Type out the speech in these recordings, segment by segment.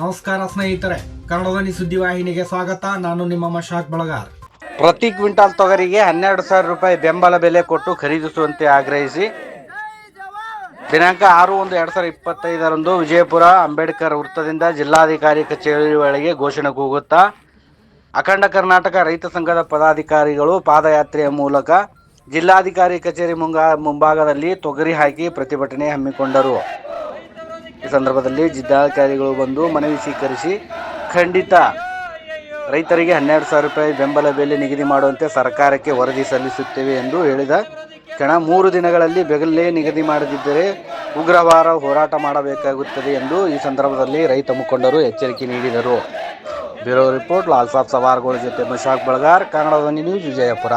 ನಮಸ್ಕಾರ ಸ್ನೇಹಿತರೆ, ಕನ್ನಡದಲ್ಲಿ ಸುದ್ದಿವಾಹಿನಿಗೆ ಸ್ವಾಗತ. ನಾನು ನಿಮ್ಮ ಮಶಾಕ್ ಬಳಗಾರ್. ಪ್ರತಿ ಕ್ವಿಂಟಾಲ್ ತೊಗರಿಗೆ ಹನ್ನೆರಡು ಸಾವಿರ ರೂಪಾಯಿ ಬೆಂಬಲ ಬೆಲೆ ಕೊಟ್ಟು ಖರೀದಿಸುವಂತೆ ಆಗ್ರಹಿಸಿ ದಿನಾಂಕ ಆರು ಒಂದು ಎರಡು ಸಾವಿರದ ಇಪ್ಪತ್ತೈದರಂದು ವಿಜಯಪುರ ಅಂಬೇಡ್ಕರ್ ವೃತ್ತದಿಂದ ಜಿಲ್ಲಾಧಿಕಾರಿ ಕಚೇರಿ ಒಳಗೆ ಘೋಷಣೆ ಕೂಗುತ್ತಾ, ಅಖಂಡ ಕರ್ನಾಟಕ ರೈತ ಸಂಘದ ಪದಾಧಿಕಾರಿಗಳು ಪಾದಯಾತ್ರೆಯ ಮೂಲಕ ಜಿಲ್ಲಾಧಿಕಾರಿ ಕಚೇರಿ ಮುಂಗಾ ಮುಂಭಾಗದಲ್ಲಿ ತೊಗರಿ ಹಾಕಿ ಪ್ರತಿಭಟನೆ ಹಮ್ಮಿಕೊಂಡರು. ಈ ಸಂದರ್ಭದಲ್ಲಿ ಜಿಲ್ಲಾಧಿಕಾರಿಗಳು ಬಂದು ಮನವಿ ಸ್ವೀಕರಿಸಿ, ಖಂಡಿತ ರೈತರಿಗೆ ಹನ್ನೆರಡು ಸಾವಿರ ರೂಪಾಯಿ ಬೆಂಬಲ ಬೆಲೆ ನಿಗದಿ ಮಾಡುವಂತೆ ಸರ್ಕಾರಕ್ಕೆ ವರದಿ ಸಲ್ಲಿಸುತ್ತೇವೆ ಎಂದು ಹೇಳಿದ ಕ್ಷಣ ಮೂರು ದಿನಗಳಲ್ಲಿ ಬೆಗಲ್ಲೇ ನಿಗದಿ ಮಾಡದಿದ್ದರೆ ಉಗ್ರವಾರ ಹೋರಾಟ ಮಾಡಬೇಕಾಗುತ್ತದೆ ಎಂದು ಈ ಸಂದರ್ಭದಲ್ಲಿ ರೈತ ಮುಖಂಡರು ಎಚ್ಚರಿಕೆ ನೀಡಿದರು. ಬ್ಯೂರೋ ರಿಪೋರ್ಟ್ ಲಾಲ್ ಸಾಬ್ ಸವಾರ್ಗಳ ಜೊತೆ ಮಶಾಕ್ ಬಳಗಾರ್ ಕನ್ನಡಧ್ವನಿ ನ್ಯೂಸ್, ವಿಜಯಪುರ.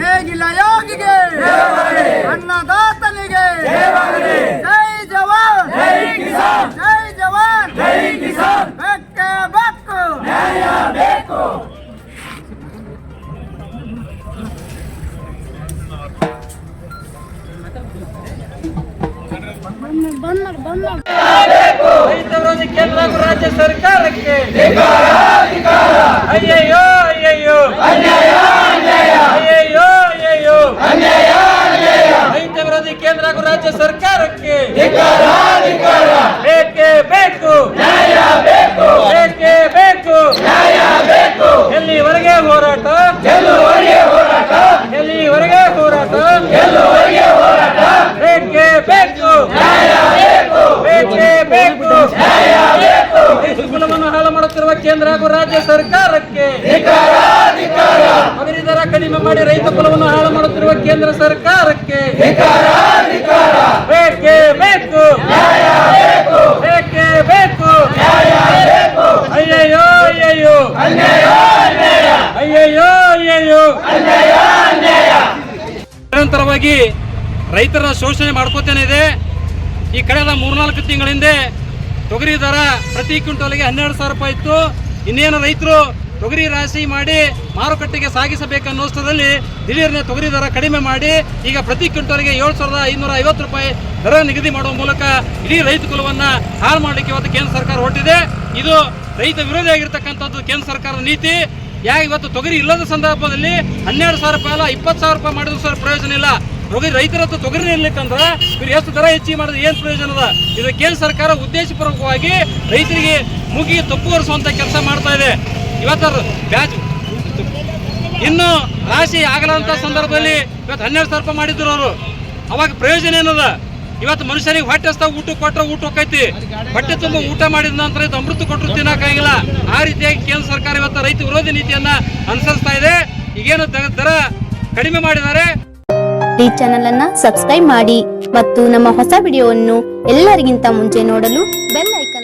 ಹೇಗಿಲ್ಲ ಯೋಗಿಗೆ? ಅನ್ನದಾತನಿಗೆ? ಜೈ ಜವಾನ್. ಜೈ ಜವಾನ್. ಬೆಕ್ಕೆ ಬೆಕ್ಕು ರೈತ ವಿರೋಧಿ ಕೇಂದ್ರ ರಾಜ್ಯ ಸರ್ಕಾರಕ್ಕೆ. ಅಯ್ಯಯ್ಯೋ ಅಯ್ಯಯ್ಯೋ. ಅಯ್ಯಯ್ಯೋ ಅಯ್ಯಯ್ಯೋ ರೈತ ವಿರೋಧಿ ಕೇಂದ್ರ ಹಾಗೂ ರಾಜ್ಯ ಸರ್ಕಾರಕ್ಕೆ ಬೇಕೇ? ಬೇಕು. ಬೇಕೇ? ಬೇಕು. ಎಲ್ಲಿವರೆಗೆ ಹೋರಾಟ? ಎಲ್ಲಿವರೆಗೆ ಹೋರಾಟ? ಬೇಕೇ? ಬೇಕು. ಬೇಕೇ? ಬೇಕು. ಹಾಳು ಮಾಡುತ್ತಿರುವ ಕೇಂದ್ರ ಹಾಗೂ ರಾಜ್ಯ ಸರ್ಕಾರಕ್ಕೆ ಮಾಡಿ ರೈತ ಕುಲವನ್ನು ಹಾಳು ಮಾಡುತ್ತಿರುವ ಕೇಂದ್ರ ಸರ್ಕಾರಕ್ಕೆ ಬೇಕೇ ಬೇಕು. ಬೇಕೇ ಅಯ್ಯಯ್ಯೋ ಅಯ್ಯಯ್ಯೋ. ಅಯ್ಯಯ್ಯೋ ಅಯ್ಯಯ್ಯೋ. ನಿರಂತರವಾಗಿ ರೈತರ ಶೋಷಣೆ ಮಾಡ್ಕೋತೇನೆ ಇದೆ. ಈ ಕಳೆದ ಮೂರ್ನಾಲ್ಕು ತಿಂಗಳ ಹಿಂದೆ ತೊಗರಿ ದರ ಪ್ರತಿ ಕ್ವಿಂಟಲ್ಗೆ ಹನ್ನೆರಡು ಸಾವಿರ ರೂಪಾಯಿ ಇತ್ತು. ಇನ್ನೇನು ರೈತರು ತೊಗರಿ ರಾಶಿ ಮಾಡಿ ಮಾರುಕಟ್ಟೆಗೆ ಸಾಗಿಸಬೇಕನ್ನೋಷ್ಟರಲ್ಲಿ ದಿಢೀರ್ನೆ ತೊಗರಿ ದರ ಕಡಿಮೆ ಮಾಡಿ ಈಗ ಪ್ರತಿ ಕ್ವಿಂಟಲ್ಗೆ ಏಳು ಸಾವಿರದ ಐನೂರ ಐವತ್ತು ರೂಪಾಯಿ ದರ ನಿಗದಿ ಮಾಡುವ ಮೂಲಕ ಇಡೀ ರೈತ ಕುಲವನ್ನು ಹಾಳು ಮಾಡಲಿಕ್ಕೆ ಇವತ್ತು ಕೇಂದ್ರ ಸರ್ಕಾರ ಹೊರಟಿದೆ. ಇದು ರೈತ ವಿರೋಧಿ ಆಗಿರ್ತಕ್ಕಂಥದ್ದು ಕೇಂದ್ರ ಸರ್ಕಾರದ ನೀತಿ. ಯಾ ಇವತ್ತು ತೊಗರಿ ಇಲ್ಲದ ಸಂದರ್ಭದಲ್ಲಿ ಹನ್ನೆರಡು ಸಾವಿರ ರೂಪಾಯಿ ಅಲ್ಲ, ಇಪ್ಪತ್ತು ಸಾವಿರ ರೂಪಾಯಿ ಮಾಡಿದ್ರು ಸರ್ ಪ್ರಯೋಜನ ಇಲ್ಲ. ತೊಗರಿ ರೈತರತ್ತು ತೊಗರಿ ಇರ್ಲಿಕ್ಕಂದ್ರೆ ಇವ್ರು ಎಷ್ಟು ದರ ಹೆಚ್ಚಿಗೆ ಮಾಡಿದ್ರೆ ಏನು ಪ್ರಯೋಜನ ಅದ? ಇದು ಕೇಂದ್ರ ಸರ್ಕಾರ ಉದ್ದೇಶಪೂರ್ವಕವಾಗಿ ರೈತರಿಗೆ ಮುಗಿಗೆ ತಪ್ಪು ಹೊರಿಸುವಂತ ಕೆಲಸ ಮಾಡ್ತಾ ಇದೆ. ಇವತ್ತು ಬ್ಯಾಜ್ ಇನ್ನು ರಾಶಿ ಆಗಲಂತ ಸಂದರ್ಭದಲ್ಲಿ ಇವತ್ತು ಹನ್ನೆರಡು ಸಾವಿರ ರೂಪಾಯಿ ಮಾಡಿದ್ರು ಅವರು. ಅವಾಗ ಪ್ರಯೋಜನ ಏನದ? ಇವತ್ತು ಮನುಷ್ಯನಿಗೆ ಹೊಟ್ಟೆ ಹಸ್ತಾಗ ಊಟ ಕೊಟ್ಟರೆ ಊಟ ಹೋಗೈತಿ ಹೊಟ್ಟೆ ತುಂಬ ಊಟ ಮಾಡಿದ ನಂತರ ಇದು ಅಮೃತ ಕೊಟ್ಟರು ತಿನ್ನಕ್ಕಾಗಿಲ್ಲ ಆ ರೀತಿಯಾಗಿ ಕೇಂದ್ರ ಸರ್ಕಾರ ಇವತ್ತು ರೈತ ವಿರೋಧಿ ನೀತಿಯನ್ನ ಅನುಸರಿಸ್ತಾ ಇದೆ. ಈಗೇನು ದರ ಕಡಿಮೆ ಮಾಡಿದ್ದಾರೆ. ಈ ಚಾನೆಲ್ ಅನ್ನ ಸಬ್ಸ್ಕ್ರೈಬ್ ಮಾಡಿ ಮತ್ತು ನಮ್ಮ ಹೊಸ ವಿಡಿಯೋವನ್ನು ಎಲ್ಲರಿಗಿಂತ ಮುಂಚೆ ನೋಡಲು ಬೆಲ್ ಐಕಾನ್